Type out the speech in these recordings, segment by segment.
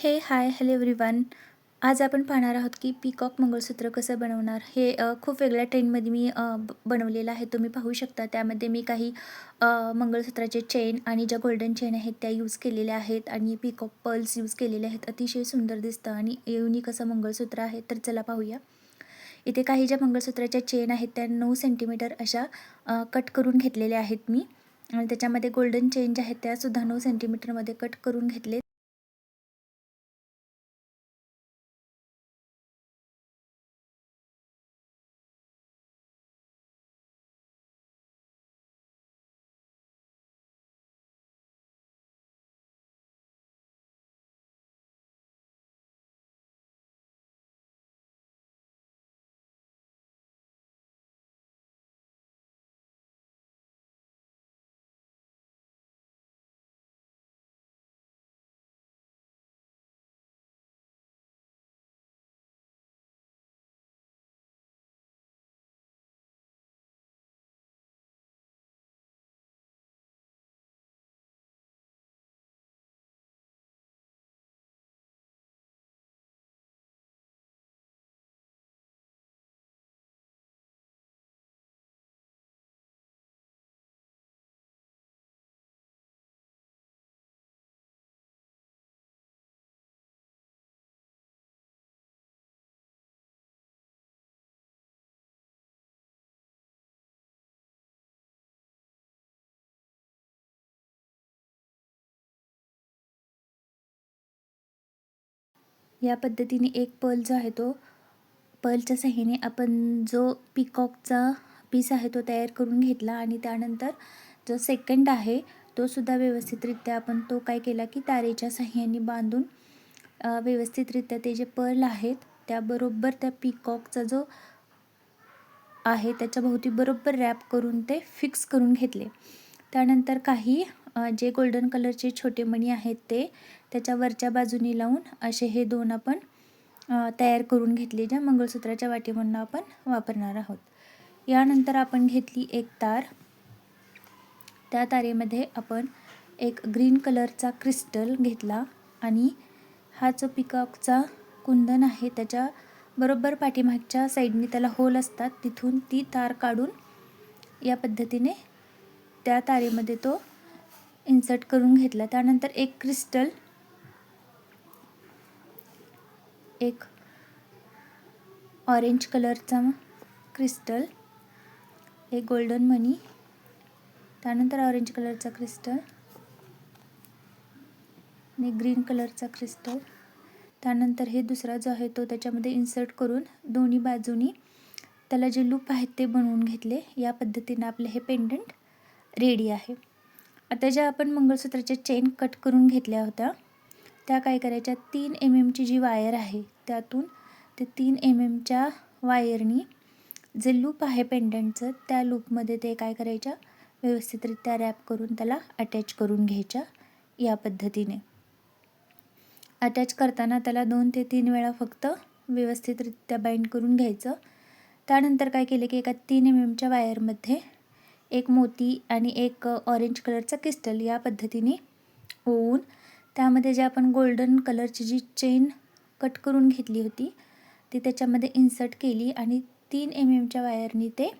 हे hi hello everyone आज आपण पाहणार आहोत की पिकॉक मंगळसूत्र कसं बनवणार हे खूप वेगळ्या ट्रेंडमध्ये मी ब- बनवलेलं आहे. तुम्ही पाहू शकता. त्यामध्ये मी काही मंगळसूत्राचे चेन आणि ज्या गोल्डन चेन आहेत त्या यूज केलेल्या आहेत आणि पिकॉक पर्ल्स यूज केलेले आहेत. अतिशय सुंदर दिसतं आणि युनिक असं मंगळसूत्र आहे. तर चला पाहूया. इथे काही ज्या मंगळसूत्राच्या चेन आहेत त्या नऊ सेंटीमीटर अशा कट करून घेतलेल्या आहेत मी. आणि त्याच्यामध्ये गोल्डन चेन ज्या आहेत त्यासुद्धा नऊ सेंटीमीटरमध्ये कट करून घेतले या पद्धतीने एक पल जो आहे तो पलच्या साह्याने आपण जो पिकॉकचा पीस आहे तो तयार करून घेतला आणि त्यानंतर जो सेकंड आहे तो सुद्धा व्यवस्थितरित्या आपण तो काय केला की तारेच्या साह्याने बांधून व्यवस्थितरित्या ते जे पर्ल आहेत त्याबरोबर त्या पिकॉकचा जो आहे त्याच्या भोवती बरोबर रॅप करून ते फिक्स करून घेतले. त्यानंतर काही जे गोल्डन कलरचे छोटे मणी आहेत ते त्याच्या वरच्या बाजूनी लावून असे हे दोन आपण तयार करून घेतले ज्या मंगळसूत्राच्या वाटी म्हणून आपण वापरणार आहोत. यानंतर आपण घेतली एक तार. त्या तारेमध्ये आपण एक ग्रीन कलरचा क्रिस्टल घेतला आणि हा जो पिकॉकचा कुंदन आहे त्याच्या बरोबर पाठीमागच्या साईडने त्याला होल असतात तिथून ती तार काढून या पद्धतीने त्या तारेमध्ये तो इन्सर्ट करून घेतला. त्यानंतर एक क्रिस्टल एक ऑरेंज कलरचा क्रिस्टल एक गोल्डन मनी त्यानंतर ऑरेंज कलरचा क्रिस्टल आणि ग्रीन कलरचा क्रिस्टल त्यानंतर हे दुसरा जो आहे तो त्याच्यामध्ये इन्सर्ट करून दोन्ही बाजूनी त्याला जे लूप आहेत ते बनवून घेतले. या पद्धतीनं आपले हे पेंडंट रेडी आहे. आता ज्या आपण मंगळसूत्राच्या चेन कट करून घेतल्या होत्या त्या काय करायच्या? तीन एम एमची जी वायर आहे त्यातून ते तीन एम एमच्या वायरनी जे लूप आहे पेंडंटचं त्या लूपमध्ये ते काय करायच्या? व्यवस्थितरित्या रॅप करून त्याला अटॅच करून घ्यायच्या या पद्धतीने. अटॅच करताना त्याला दोन ते तीन वेळा फक्त व्यवस्थितरित्या बाइंड करून घ्यायचं. त्यानंतर काय केलं की एका तीन एम एमच्या वायरमध्ये एक मोती आणि एक ऑरेंज कलरचा क्रिस्टल या पद्धतीने ओवून त्यामध्ये जे आपण गोल्डन कलरची जी चेन कट करून घेतली होती ती त्याच्यामध्ये इन्सर्ट केली आणि तीन एम एमच्या वायरनी ते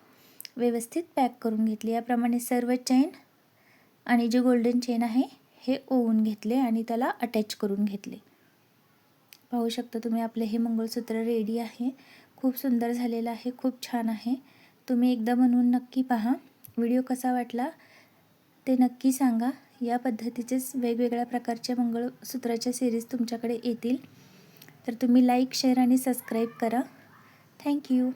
व्यवस्थित पॅक करून घेतले. याप्रमाणे सर्व चेन आणि जे गोल्डन चेन आहे हे ओवून घेतले आणि त्याला अटॅच करून घेतले. पाहू शकता तुम्ही आपले हे मंगळसूत्र रेडी आहे. खूप सुंदर झालेलं आहे खूप छान आहे. तुम्ही एकदा बनवून नक्की पहा. व्हिडिओ कसा वाटला ते नक्की सांगा. या पद्धतीचेच वेगवेगळ्या प्रकारच्या मंगळसूत्राच्या सिरीज तुमच्याकडे येतील. तर तुम्ही लाईक शेअर आणि सबस्क्राईब करा. Thank you